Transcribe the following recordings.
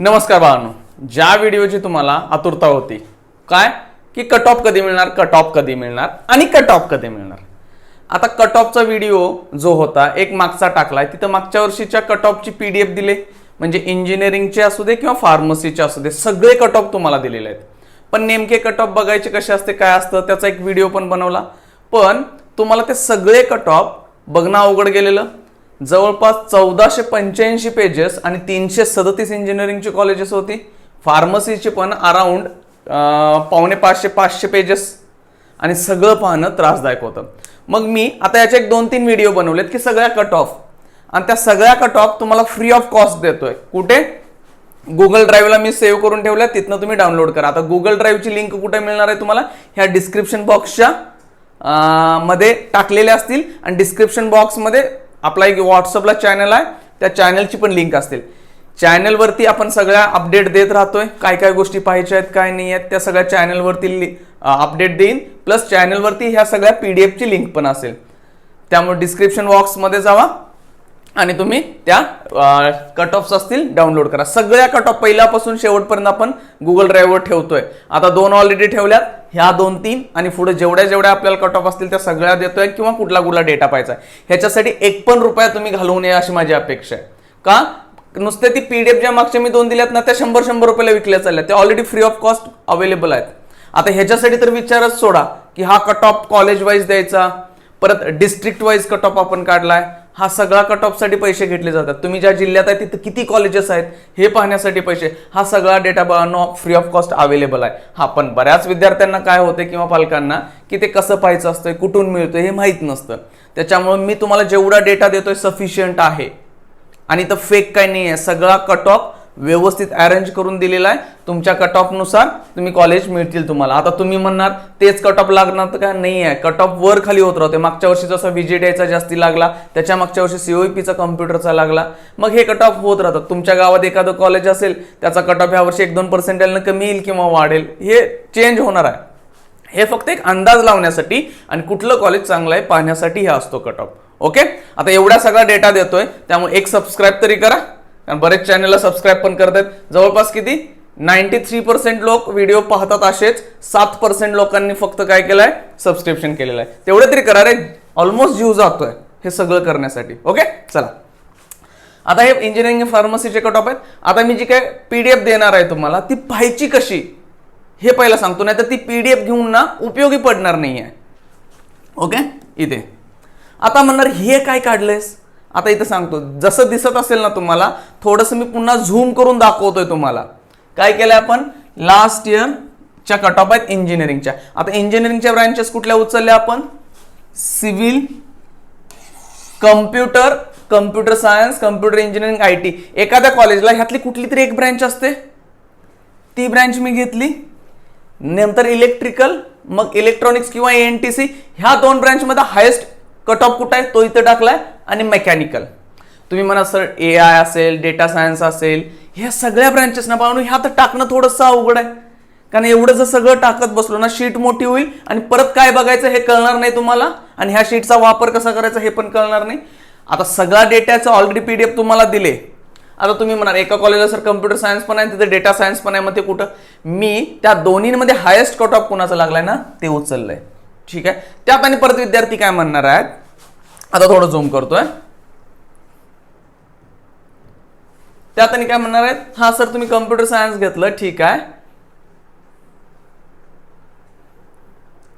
नमस्कार बाळांनो. ज्या व्हिडिओची तुम्हाला आतुरता होती काय? की कट ऑफ कधी मिळणार? कट ऑफ कधी मिळणार? आणि कट ऑफ कधी मिळणार? आता कट ऑफचा व्हिडिओ जो होता एक मागचा टाकलाय. तिथं मागच्या वर्षीच्या कट ऑफची पी डी एफ दिले. म्हणजे इंजिनिअरिंगचे असू दे किंवा फार्मसीचे असू दे सगळे कट ऑफ तुम्हाला दिलेले आहेत. पण नेमके कट ऑफ बघायचे कसे असते काय असतं त्याचा एक व्हिडिओ पण बनवला. पण तुम्हाला ते सगळे कट ऑफ बघणं अवघड गेलेलं. जवळपास चौदाशे पंच्याऐंशी पेजेस आणि तीनशे सदतीस इंजिनिअरिंगची कॉलेजेस होती. फार्मसीची पण अराउंड पावणे पाचशे पाचशे पेजेस आणि सगळं पाहणं त्रासदायक होतं. मग मी आता याचे एक दोन तीन व्हिडिओ बनवलेत की सगळ्या कट ऑफ आणि त्या सगळ्या कट ऑफ तुम्हाला फ्री ऑफ कॉस्ट देतोय. कुठे? गुगल ड्राईव्हला मी सेव्ह करून ठेवल्या तिथनं तुम्ही डाउनलोड करा. आता गुगल ड्राईव्हची लिंक कुठे मिळणार आहे तुम्हाला? ह्या डिस्क्रिप्शन बॉक्सच्या मध्ये टाकलेल्या असतील. आणि डिस्क्रिप्शन बॉक्समध्ये आपला एक व्हॉट्सअपला चॅनल आहे. त्या चॅनलची पण लिंक असतील. चॅनलवरती आपण सगळ्या अपडेट देत राहतोय. काय काय गोष्टी पाहायच्या आहेत काय नाही आहेत त्या सगळ्या चॅनलवरती अपडेट देईन. प्लस चॅनलवरती ह्या सगळ्या पी डी एफची लिंक पण असेल. त्यामुळे डिस्क्रिप्शन बॉक्समध्ये जावा. आणि तुम्ही त्या कट ऑफ्स असतील डाउनलोड करा. सगळ्या कट ऑफ पहिल्यापासून शेवटपर्यंत आपण गुगल ड्राईव्हवर ठेवतोय. आता दोन ऑलरेडी ठेवल्यात. ह्या दोन तीन आणि पुढे जेवढ्या जेवढ्या आपल्याला कट ऑफ असतील त्या सगळ्या देतोय किंवा कुठला कुठला डेटा पाहिजे ह्याच्यासाठी एक पण रुपया तुम्ही घालवू नये अशी माझी अपेक्षा आहे. का? नुसते ती पीडीएफ ज्या मागच्या मी दोन दिल्यात ना त्या शंभर शंभर रुपयाला विकल्या चालल्या त्या already free of cost available आहेत. आता ह्याच्यासाठी तर विचारच सोडा की हा कट ऑफ कॉलेज वाईज द्यायचा परत डिस्ट्रिक्ट वाईज कट ऑफ आपण काढलाय हा सगळा कट ऑफसाठी पैसे घेतले जातात. तुम्ही ज्या जिल्ह्यात आहे तिथं किती कॉलेजेस आहेत हे पाहण्यासाठी पैसे. हा सगळा data no free of cost available आहे. हा पण बऱ्याच विद्यार्थ्यांना काय होते किंवा पालकांना की ते कसं पाहायचं असतं कुठून मिळतं हे माहीत नसतं. त्याच्यामुळे मी तुम्हाला जेवढा डेटा देतोय सफिशियंट आहे. आणि तर फेक काही नाही आहे सगळा कट ऑफ व्यवस्थित अरेंज करून दिलेला आहे. तुमच्या कट ऑफनुसार तुम्ही कॉलेज मिळतील तुम्हाला. आता तुम्ही म्हणणार तेच कट ऑफ लागणार तर काय? नाही आहे. कट ऑफ वर खाली होत राहते. मागच्या वर्षी जसा व्हीजीडीआयचा जास्ती लागला त्याच्या मागच्या वर्षी सीओईपीचा कम्प्युटरचा लागला. मग हे कट ऑफ होत राहतात तुमच्या गावात एखादं कॉलेज असेल त्याचा कट ऑफ ह्या वर्षी एक दोन पर्सेंटेजनं कमी येईल किंवा वाढेल. हे चेंज होणार आहे. हे फक्त एक अंदाज लावण्यासाठी आणि कुठलं कॉलेज चांगलं आहे पाहण्यासाठी हे असतो कट ऑफ ओके आता एवढा सगळा डेटा देतोय त्यामुळे एक सबस्क्राईब तरी करा. कारण बरेच चॅनलला सबस्क्राईब पण करतात. जवळपास किती? नाईन्टी थ्री पर्सेंट लोक व्हिडिओ पाहतात असेच. सात पर्सेंट लोकांनी फक्त काय केलंय? सबस्क्रिप्शन केलेलं आहे. तेवढे तरी करा रे. ऑलमोस्ट जीव जातोय हे सगळं करण्यासाठी. ओके चला. आता हे इंजिनिअरिंग फार्मसीचे कट ऑफ आहेत. आता मी जी काय पीडीएफ देणार आहे तुम्हाला ती पाहायची कशी? हे पहिला सांगतो नाही तर ती पीडीएफ घेऊन ना उपयोगी पडणार नाही आहे ओके इथे. आता म्हणणार हे काय काढलंयस? आता इथं सांगतो जसं दिसत असेल ना तुम्हाला थोडंसं मी पुन्हा झूम करून दाखवतोय तुम्हाला. काय केलंय आपण? लास्ट इयरच्या कट ऑफ आहेत इंजिनिअरिंगच्या आता इंजिनिअरिंगच्या ब्रँचेस कुठल्या उचलल्या आपण? Civil computer computer science computer engineering I T एखाद्या कॉलेजला ह्यातली कुठली तरी एक ब्रँच असते? ती ब्रँच मी घेतली. नंतर इलेक्ट्रिकल मग इलेक्ट्रॉनिक्स किंवा एन टी सी ह्या दोन ब्रँचमध्ये हायेस्ट कट ऑफ कुठं आहे? तो इथं टाकलाय आणि मेकॅनिकल तुम्ही म्हणा सर ए आय असेल डेटा सायन्स असेल ह्या सगळ्या ब्रँचेस पाहून ह्या तर टाकणं थोडंसं अवघड आहे. कारण एवढं जर सगळं टाकत बसलो ना शीट मोठी होईल आणि परत काय बघायचं हे कळणार नाही तुम्हाला आणि ह्या शीटचा वापर कसा करायचा हे पण कळणार नाही. आता सगळा डेटाचं ऑलरेडी पीडीएफ तुम्हाला दिले. आता तुम्ही म्हणाल एका कॉलेजला सर कम्प्युटर सायन्स पण आहे तिथे डेटा सायन्स पण आहे मग ते कुठं? मी त्या दोन्हीमध्ये हायेस्ट कट ऑफ कुणाचा लागलाय ना? ते उचललंय. ठीक आहे. त्यात आणि परत विद्यार्थी काय म्हणणार आहेत? आता थोडं झूम करतोय. त्यात आणि काय म्हणणार आहेत? हा सर तुम्ही कम्प्युटर सायन्स घेतलं. ठीक आहे.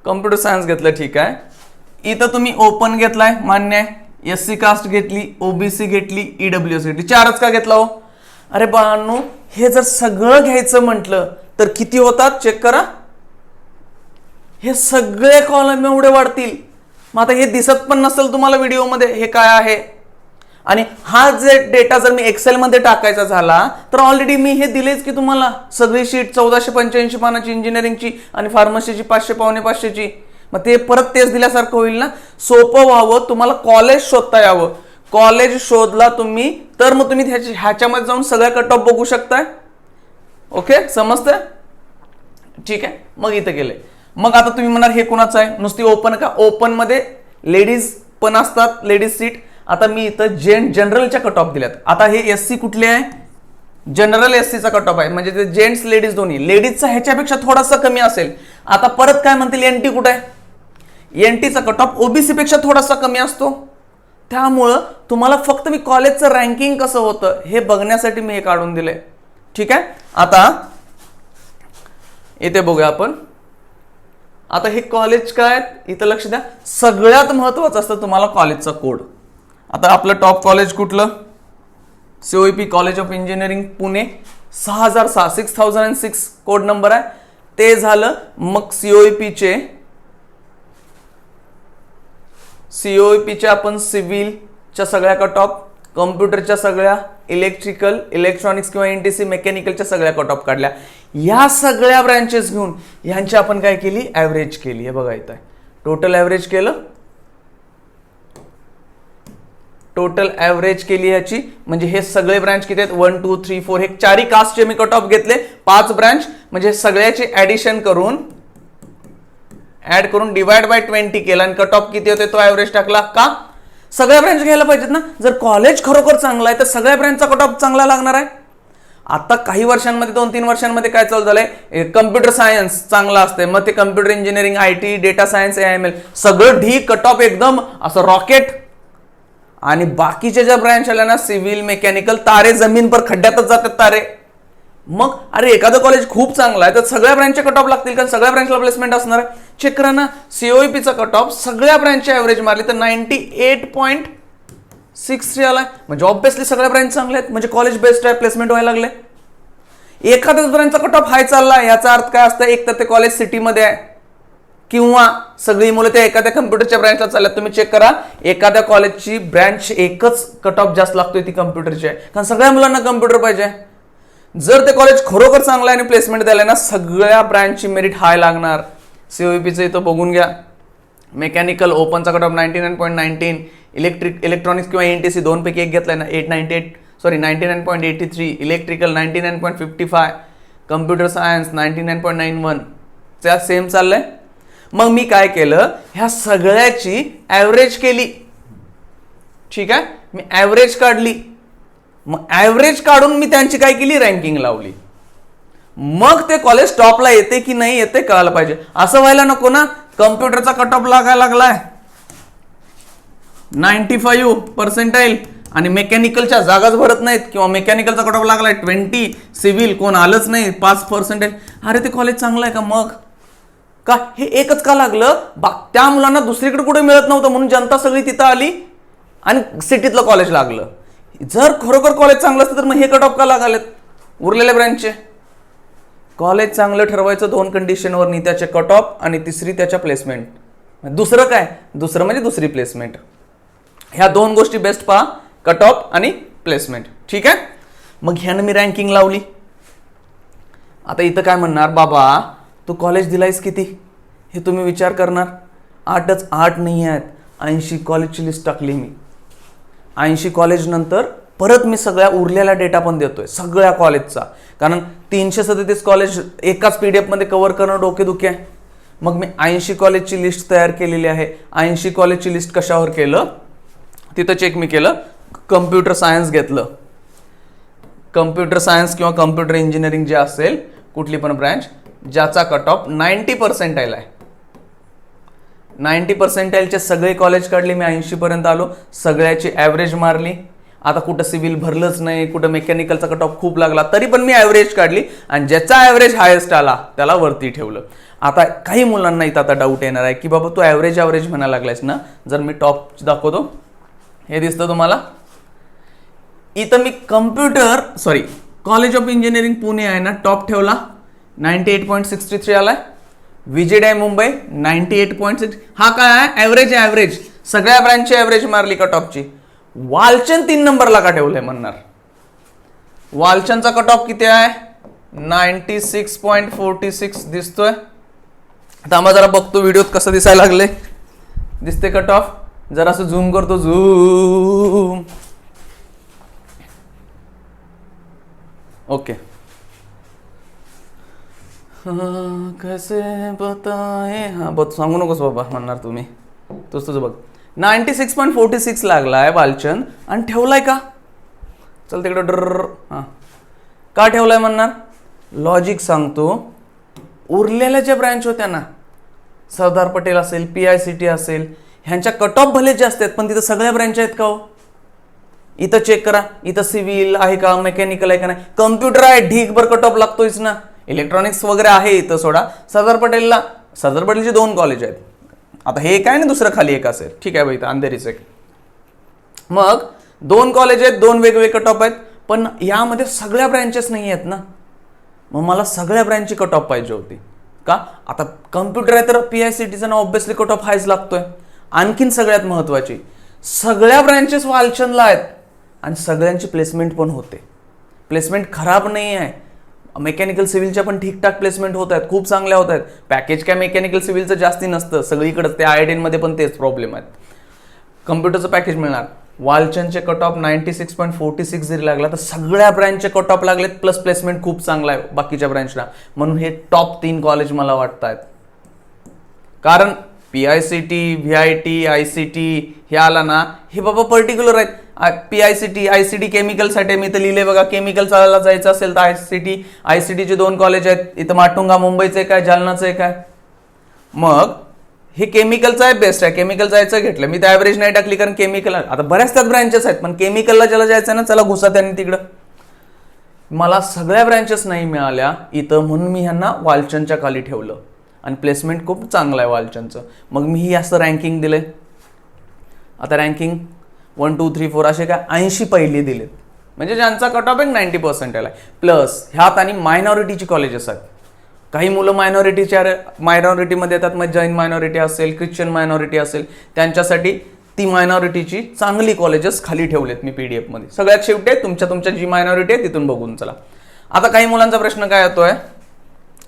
कम्प्युटर सायन्स घेतलं. ठीक आहे. इथं तुम्ही ओपन घेतलाय मान्य आहे. एस सी कास्ट घेतली ओबीसी घेतली ईडब्ल्यू एस घेतली. चारच का घेतला हो? अरे बाळांनो हे जर सगळं घ्यायचं म्हटलं तर किती होतात? चेक करा. हे सगळे कॉलम एवढे वाढतील. मग आता हे दिसत पण नसेल तुम्हाला व्हिडिओमध्ये हे काय आहे? आणि हा जे डेटा जर मी एक्सेलमध्ये टाकायचा झाला तर ऑलरेडी मी हे दिलेच की तुम्हाला. सगळी शीट चौदाशे पंच्याऐंशी पानाची इंजिनिअरिंगची आणि फार्मसीची पाचशे पावणे पाचशेची. मग ते परत तेच दिल्यासारखं होईल ना? सोपं व्हावं तुम्हाला कॉलेज शोधता यावं. कॉलेज शोधला तुम्ही तर मग तुम्ही ह्याच्या ह्याच्यामध्ये जाऊन सगळ्या कट ऑफ बघू शकताय. ओके समजतंय? ठीक आहे? मग इथं गेले. मग आता तुम्ही म्हणार हे कुणाचं आहे? नुसती ओपन का? ओपनमध्ये लेडीज पण असतात लेडीज सीट आता मी इथं जेन जनरलच्या कट ऑफ दिल्यात. आता हे एस सी कुठले आहे? जनरल एस सीचा कट ऑफ आहे. म्हणजे ते जेंट्स लेडीज दोन्ही. लेडीजचा ह्याच्यापेक्षा थोडासा कमी असेल. आता परत काय म्हणतील? एन टी कुठं आहे? एन टीचा कट ऑफ ओबीसी पेक्षा थोडासा कमी असतो. त्यामुळं तुम्हाला फक्त मी कॉलेजचं रँकिंग कसं होतं हे बघण्यासाठी मी हे काढून दिलंय. ठीक आहे? आता येते बघूया आपण. आता हे कॉलेज काय इथं लक्ष द्या. सगळ्यात महत्वाचं असतं तुम्हाला कॉलेजचा कोड आता आपलं टॉप कॉलेज कुठलं? COP college of engineering Pune. सहा हजार सहा six thousand and six code number आहे. ते झालं मग सीओपीचे सीओपीच्या आपण सिव्हिलच्या सगळ्या कट ऑफ कम्प्युटरच्या सगळ्या इलेक्ट्रिकल इलेक्ट्रॉनिक्स किंवा एन टी सी मेकॅनिकलच्या सगळ्या कट ऑफ काढल्या. या सगळ्या ब्रँचेस घेऊन ह्यांची आपण काय केली? ॲव्हरेज केली. हे बघा इथं. टोटल ॲव्हरेज केलं? टोटल ॲव्हरेज केली ह्याची म्हणजे हे सगळे ब्रँच किती आहेत? वन टू थ्री फोर हे चारी कास्टचे मी कट ऑफ घेतले पाच ब्रँच म्हणजे सगळ्याचे ऍडिशन करून ऍड करून डिवाइड बाय ट्वेंटी केला. आणि कट ऑफ किती होते? तो ॲव्हरेज टाकला का? सगळ्या ब्रँच घ्यायला पाहिजेत ना? जर कॉलेज खरोखर चांगला आहे तर सगळ्या ब्रँचचा कट ऑफ चांगला लागणार आहे. आता काही वर्षांमध्ये दोन तीन वर्षांमध्ये काय चालू झालंय? कम्प्युटर सायन्स चांगला असते मग ते computer engineering I T data science M L सगळं ढी कट ऑफ एकदम असं रॉकेट आणि बाकीच्या ज्या ब्रँच आल्या ना सिव्हिल मेकॅनिकल तारे जमीन पर खड्ड्यातच जातात तारे. मग अरे एखादं कॉलेज खूप चांगलं आहे तर सगळ्या ब्रँचचे कट ऑफ लागतील कारण सगळ्या ब्रँचला प्लेसमेंट असणार आहे? चेक करा ना सीओईपीचा कट ऑफ सगळ्या ब्रँचच्या ॲव्हरेज मारली तर ninety eight point six three आहे. म्हणजे ऑब्विसली सगळ्या ब्रँच चांगले आहेत. म्हणजे कॉलेज बेस्ट आहे प्लेसमेंट व्हायला लागले. एखाद्याच ब्रँचचा कट ऑफ हाय चालला याचा अर्थ काय असतं? एक तर ते कॉलेज सिटीमध्ये आहे. किंवा सगळी मुलं त्या एखाद्या कम्प्युटरच्या ब्रँचला चालल्यात. तुम्ही चेक करा. एखाद्या कॉलेजची ब्रँच एकच कट ऑफ जास्त लागतोय ती कम्प्युटरची आहे. कारण सगळ्या मुलांना कम्प्युटर पाहिजे. जर ते कॉलेज खरोखर चांगलं आहे आणि प्लेसमेंट द्यायला ना सगळ्या ब्रँचची मेरिट हाय लागणार. सीओपीचं इथं बघून घ्या. Mechanical ओपनचा cut off ninety nine point nineteen electric electronics किंवा एन टी सी दोनपैकी एक घेतलाय ना eight ninety eight sorry ninety nine point eighty three electrical ninety nine point fifty five computer science ninety nine point nine one त्या same चाललंय. मग मी काय केलं? ह्या सगळ्याची ॲव्हरेज केली. ठीक आहे? मी ॲव्हरेज काढली. मग ॲव्हरेज काढून मी त्यांची काय केली? रँकिंग लावली. मग ते कॉलेज टॉपला येते की नाही येते कळायला पाहिजे. असं व्हायला नको ना. कम्प्युटरचा कट ऑफ लागायला लागलाय. नाईन्टी फाईव्ह पर्सेंटाईल आणि मेकॅनिकलच्या जागाच भरत नाहीत किंवा मेकॅनिकलचा कट ऑफ लागलाय ट्वेंटी सिव्हिल कोण आलंच नाही पाच पर्सेंटेज अरे ते कॉलेज चांगलं आहे का मग? का? हे एकच का लागलं? बा त्या मुलांना दुसरीकडे कुठे मिळत नव्हतं म्हणून जनता सगळी तिथं आली आणि सिटीतलं कॉलेज लागलं. जर खरोखर कॉलेज चांगलं असतं तर मग हे कट ऑफ का लागालेत? उरलेल्या ब्रँचचे कॉलेज चांगलं ठरवायचं दोन कंडिशनवरनी त्याचे कट ऑफ आणि तिसरी त्याच्या प्लेसमेंट दुसरं काय? दुसरं म्हणजे दुसरी प्लेसमेंट ह्या दोन गोष्टी बेस्ट पहा. कट ऑफ आणि प्लेसमेंट ठीक आहे? मग ह्यानं मी रँकिंग लावली. आता इथं काय म्हणणार? बाबा तू कॉलेज दिलायस किती? हे तुम्ही विचार करणार. आठच आठ नाही आहेत. ऐंशी कॉलेजची लिस्ट टाकली मी. ऐंशी कॉलेज नंतर परत मी सगळ्या उरलेला डेटा पण देतोय. सगळ्या कॉलेजचा कारण तीनशे सदतीस कॉलेज एकाच पी डी एफमध्ये कव्हर करणं डोकेदुखी आहे. मग मी ऐंशी कॉलेजची लिस्ट तयार केलेली आहे. ऐंशी कॉलेजची लिस्ट कशावर केलं? तिथं चेक मी केलं. कम्प्युटर सायन्स घेतलं. कम्प्युटर सायन्स किंवा कम्प्युटर इंजिनिअरिंग जे असेल कुठली पण ब्रँच ज्याचा कट ऑफ नाईन्टी पर्सेंटाईल आहे नाईन्टी पर्सेंटाईलचे सगळे कॉलेज काढले मी ऐंशीपर्यंत आलो. सगळ्याची ॲव्हरेज मारली. आता कुठं सिव्हिल भरलंच नाही कुठं मेकॅनिकलचा कट ऑफ खूप लागला तरी पण मी ॲव्हरेज काढली. आणि ज्याचा ॲव्हरेज हायेस्ट आला त्याला वरती ठेवलं. आता काही मुलांना इथं आता डाऊट येणार आहे की बाबा तू ॲव्हरेज ॲव्हरेज म्हणायला लागलायस ना? जर मी टॉप दाखवतो हे दिसतं तुम्हाला? इथं मी computer sorry college of engineering Pune आहे ना टॉप ठेवला. Ninety eight point sixty three आलाय. विजेड आहे Mumbai ninety eight point six हा काय आहे? ॲव्हरेज आहे ॲव्हरेज सगळ्या ब्रँचची ॲव्हरेज मारली का टॉपची वालचंद तीन नंबरला का ठेवलंय म्हणणार? वालचंदचा कट ऑफ किती आहे? Ninety six point forty six दिसतोय. आता आम्हाला जरा बघतो व्हिडिओत कसं दिसायला लागले दिसते कट ऑफ जरा असं झूम करतो झूम ओके कसे बताए? हां बघ सांगू नकोस बाबा म्हणणार तुम्ही. तोच तुझं बघ. Ninety six point forty six लागलाय बालचंद. आणि ठेवलाय का? चल तिकडं डर हां. का ठेवलाय म्हणणार? लॉजिक सांगतो. उरलेल्या ज्या ब्रँच होत्या ना सरदार पटेल असेल पी आय सी टी असेल ह्यांच्या कट ऑफ भले जास्त आहेत पण तिथं सगळ्या ब्रँच आहेत का हो? इथं चेक करा. इथं सिव्हिल आहे का मेकॅनिकल आहे का नाही? कम्प्युटर आहे ढीकभर कट ऑफ लागतोयच ना. इलेक्ट्रॉनिक्स वगैरे आहे इथं सोडा. सरदार पटेलला सरदार पटेलचे दोन कॉलेज आहेत. आता हे काय ना दुसरं खाली एक असेल. ठीक आहे बाई इथं अंधेरीच एक. मग दोन कॉलेज आहेत दोन वेगवेगळे कट ऑफ आहेत पण यामध्ये सगळ्या ब्रँचेस नाही आहेत ना. मग मला सगळ्या ब्रँचची कट ऑफ पाहिजे होती. का? आता कम्प्युटर आहे तर पी आय सी टीचा ना ऑब्विसली कट ऑफ हायच लागतोय. आणखीन सगळ्यात महत्त्वाची सगळ्या ब्रँचेस वालचंदला आहेत आणि सगळ्यांची प्लेसमेंट पण होते. प्लेसमेंट खराब नाही आहे. मेकॅनिकल सिव्हिलच्या पण ठीकठाक प्लेसमेंट होत आहेत खूप चांगल्या होत आहेत. पॅकेज काय मेकॅनिकल सिव्हिलचं जास्ती नसतं सगळीकडे ते आयमध्ये पण तेच प्रॉब्लेम आहेत. कम्प्युटरचं पॅकेज मिळणार. वालचंदचे cut off ninety six point forty six जरी लागला तर सगळ्या ब्रँचचे कट ऑफ लागलेत प्लस प्लेसमेंट खूप चांगला आहे बाकीच्या ब्रँचला. म्हणून हे टॉप तीन कॉलेज मला वाटत आहेत कारण P I C T V I T I C T हे आला ना हे बाबा पर्टिक्युलर आहेत. P I C T I C T केमिकलसाठी मी तर लिहिले बघा केमिकल चालायला जायचं असेल तर I C T I C टीचे दोन कॉलेज आहेत. इथं माटुंगा मुंबईचं एक आहे जालनाचं एक आहे. मग हे केमिकलचं आहे बेस्ट आहे. केमिकल जायचं घेतलं. मी तर ॲव्हरेज नाही टाकली कारण केमिकल आता बऱ्याच त्यात ब्रँचेस आहेत पण केमिकलला ज्याला जायचं आहे ना चला घुसा त्यांनी तिकडं. मला सगळ्या ब्रँचेस नाही मिळाल्या इथं म्हणून मी ह्यांना वालचंदच्या खाली ठेवलं. आणि प्लेसमेंट खूप चांगलं आहे वालचंदचं. मग मीही असं रँकिंग दिले आता ranking one two three four असे काय ऐंशी पहिली दिलेत. म्हणजे ज्यांचा कट ऑफ एक नाईन्टी पर्सेंटेल आहे प्लस ह्यात आणि मायनॉरिटीची कॉलेजेस आहेत. काही मुलं मायनॉरिटीच्या मायनॉरिटीमध्ये येतात. मग जैन मायनॉरिटी असेल ख्रिश्चन मायनॉरिटी असेल. त्यांच्यासाठी ती मायनॉरिटीची चांगली कॉलेजेस खाली ठेवलेत मी पी डी एफमध्ये सगळ्यात शेवटी आहे, तुमच्या तुमच्या जी मायनॉरिटी आहे तिथून बघून चला. आता काही मुलांचा प्रश्न काय येतोय?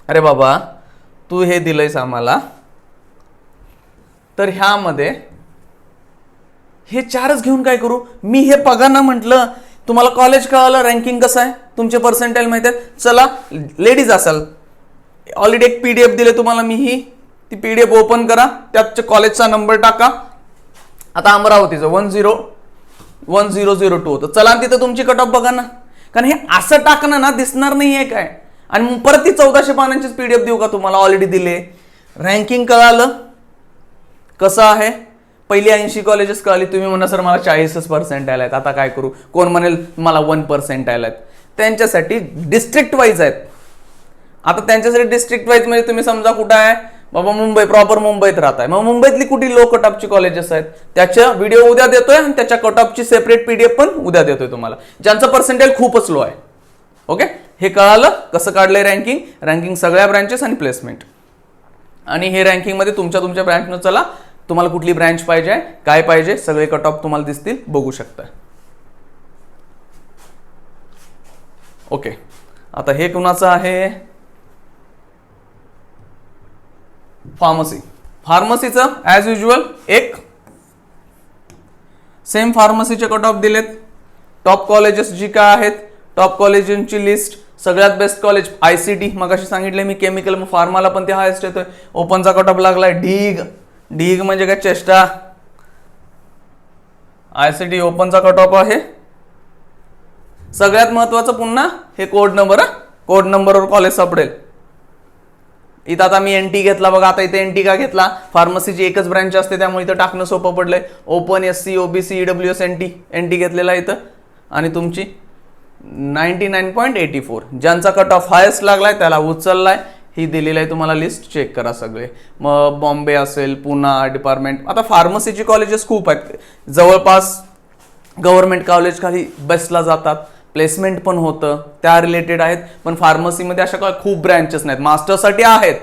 अरे बाबा तू हे दिलंयस आम्हाला. तर ह्यामध्ये हे चारच घेऊन काय करू? मी हे पगाना म्हटलं तुम्हाला कॉलेज कळालं रँकिंग कसं आहे? तुमचे पर्सेंटेज माहिती आहे चला लेडीज असाल. ऑलरेडी एक पी डी एफ दिले तुम्हाला मी ही ती पी डी एफ ओपन करा. त्यात कॉलेजचा नंबर टाका. आता अमरावतीचं one zero one zero zero two होतं. चला आणि तिथं तुमची कट ऑफ बघा ना. कारण हे असं टाकणं ना दिसणार नाही आहे काय. आणि परत ती चौदाशे पानांचीच पी डी एफ देऊ का तुम्हाला? ऑलरेडी दिले. रँकिंग कळालं? कसं आहे? पहिली ऐंशी कॉलेजेस कळाली. तुम्ही म्हणा सर मला चाळीसच पर्सेंट आहेत आता काय करू? कोण म्हणेल मला वन पर्सेंट आहेत त्यांच्यासाठी डिस्ट्रिक्ट वाईज आहेत. आता त्यांच्यासाठी डिस्ट्रिक्ट वाईज म्हणजे तुम्ही समजा कुठं आहे? बाबा मुंबई प्रॉपर मुंबईत राहत आहे मग मुंबईतली कुठली लो कटऑफची कॉलेजेस आहेत? त्याच्या व्हिडिओ उद्या देतोय आणि त्याच्या कटऑफची सेपरेट पीडीएफ पण उद्या देतोय तुम्हाला. ज्यांचं पर्सेंटेज खूपच लो आहे. ओके? हे कळालं? कसं काढलंय रँकिंग रँकिंग सगळ्या ब्रँचेस आणि प्लेसमेंट आणि हे रँकिंगमध्ये तुमच्या तुमच्या ब्रँचनं चला तुम्हाला कुठली ब्रँच पाहिजे काय पाहिजे सगळे कट ऑफ तुम्हाला दिसतील बघू शकता. ओके. आता हे कुणाचं आहे? फार्मसी फार्मसीचं ॲज युजल एक. सेम फार्मसीचे कट ऑफ दिलेत. टॉप कॉलेजेस जी काय आहेत टॉप कॉलेजांची लिस्ट सगळ्यात best college I C T मग अशी सांगितले मी केमिकल मग फार्माला पण ते हायस्ट येतोय. ओपनचा कट ऑफ लागलाय ढीग. ढीग म्हणजे काय चेष्टा? आय सी टी ओपनचा कट ऑफ आहे. सगळ्यात महत्वाचं पुन्हा हे कोड नंबर कोड नंबरवर कॉलेज सापडेल. इथं आता मी एन टी घेतला बघा आता इथे एन टी का घेतला? फार्मसीची एकच ब्रँच असते त्यामुळे इथं टाकणं सोपं पडलंय. Open S C OBC W S N T N T घेतलेला आहे इथं. आणि तुमची? Ninety nine point eighty four. ज्यांचा कट ऑफ हायस्ट लागलाय त्याला उचललाय. ही दिलेली आहे तुम्हाला लिस्ट चेक करा सगळे. मग बॉम्बे असेल पुना डिपार्टमेंट आता फार्मसीची कॉलेजेस खूप आहेत. जवळपास गव्हर्नमेंट कॉलेज खाली बेस्टला जातात. प्लेसमेंट पण होतं. त्या रिलेटेड आहेत. पण फार्मसीमध्ये अशा काय खूप ब्रँचेस नाहीत. मास्टरसाठी आहेत.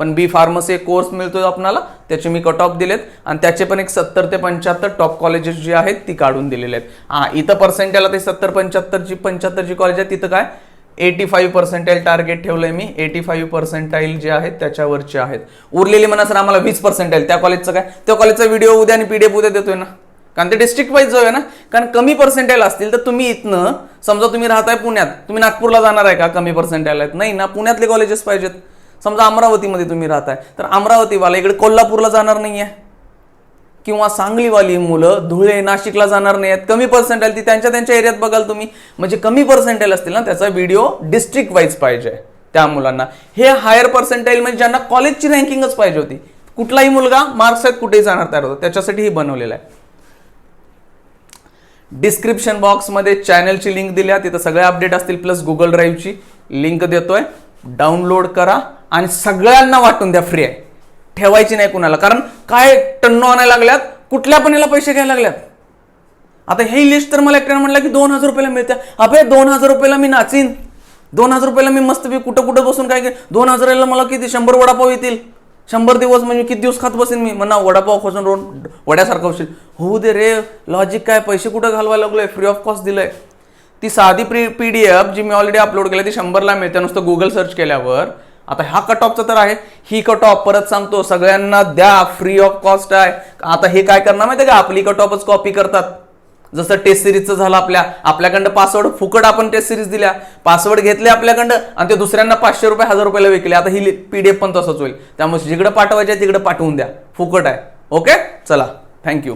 पण बी फार्मसी एक कोर्स मिळतो आपल्याला त्याचे मी कट ऑफ दिलेत. आणि त्याचे पण एक सत्तर ते पंच्याहत्तर टॉप कॉलेजेस जी आहेत ती काढून दिलेले आहेत. हा इथं पर्सेंटेला ते सत्तर पंच्याहत्तरची पंच्याहत्तरची कॉलेज आहे तिथं काय? एटी फाईव्ह पर्सेंटाईल टार्गेट ठेवलंय मी. एटी फाईव्ह पर्सेंटाईल जे आहेत त्याच्यावरचे आहेत. उरलेली म्हणा सर आम्हाला वीस पर्सेंटाईल त्या कॉलेजचं काय? त्या कॉलेजचा व्हिडिओ उद्या आणि पीडीएफ उद्या देतोय ना. कारण ते डिस्ट्रिक्ट वाईज जो आहे ना. कारण कमी पर्सेंटाईल असतील तर तुम्ही इथनं समजा तुम्ही राहताय पुण्यात तुम्ही नागपूरला जाणार आहे का? कमी पर्सेंटाईल आहेत. नाही ना पुण्यातले कॉलेजेस पाहिजेत. समजा अमरावतीमध्ये तुम्ही राहताय तर अमरावतीवाला इकडे कोल्हापूरला जाणार नाही आहे किंवा सांगलीवाली मुलं धुळे नाशिकला जाणार नाही आहेत कमी पर्सेंटेल ती त्यांच्या त्यांच्या एरियात बघाल तुम्ही. म्हणजे कमी पर्सेंटेल असतील ना त्याचा व्हिडिओ डिस्ट्रिक्ट वाईज पाहिजे त्या मुलांना. हे हायर पर्सेंटाईल म्हणजे ज्यांना कॉलेजची रँकिंगच पाहिजे होती. कुठलाही मुलगा मार्क्स आहेत कुठेही जाणार तयार होतो त्याच्यासाठी ही बनवलेलं आहे. डिस्क्रिप्शन बॉक्समध्ये चॅनलची लिंक दिल्या. तिथं सगळे अपडेट असतील प्लस गुगल ड्राईव्हची लिंक देतोय. डाउनलोड करा आणि सगळ्यांना वाटून द्या फ्री आहे. ठेवायची नाही कुणाला. कारण काय टन्नो आणायला लागल्यात? कुठल्या पण याला पैसे घ्यायला लागल्यात? आता हे लिस्ट तर मला एकट्यानं म्हणलं की दोन हजार रुपयाला मिळते अभे दोन हजार रुपयाला मी नाचीन. दोन हजार रुपयाला मी मस्त कुठं कुठं बसून काय काय- दोन हजाराला मला किती? शंभर वडापाव येतील. शंभर दिवस म्हणजे किती दिवस खात बसेन मी? म्हणा वडापाव खोसून रोड वड्यासारखं होशील. होऊ दे रे लॉजिक काय? पैसे कुठं घालवायला लागलोय? फ्री ऑफ कॉस्ट दिलंय. ती साधी पी पी डी एफ जी मी ऑलरेडी अपलोड केली ती शंभरला मिळते. नुसतं गुगल सर्च केल्यावर. आता हा कट ऑफचा तर आहे. ही कट ऑफ परत सांगतो सगळ्यांना द्या फ्री ऑफ कॉस्ट आहे. आता हे काय करणार माहिती का? आपली कट ऑफच कॉपी करतात. जसं टेस्ट सिरीजचं झालं आपल्या आपल्याकडं पासवर्ड फुकट आपण टेस्ट सिरीज दिल्या. पासवर्ड घेतले आपल्याकडं आणि ते दुसऱ्यांना पाचशे रुपये हजार रुपयाला विकले. आता ही पीडीएफ पण तसंच होईल. त्यामुळे जिकडे पाठवायचे तिकडे पाठवून द्या. फुकट आहे. ओके चला. थँक्यू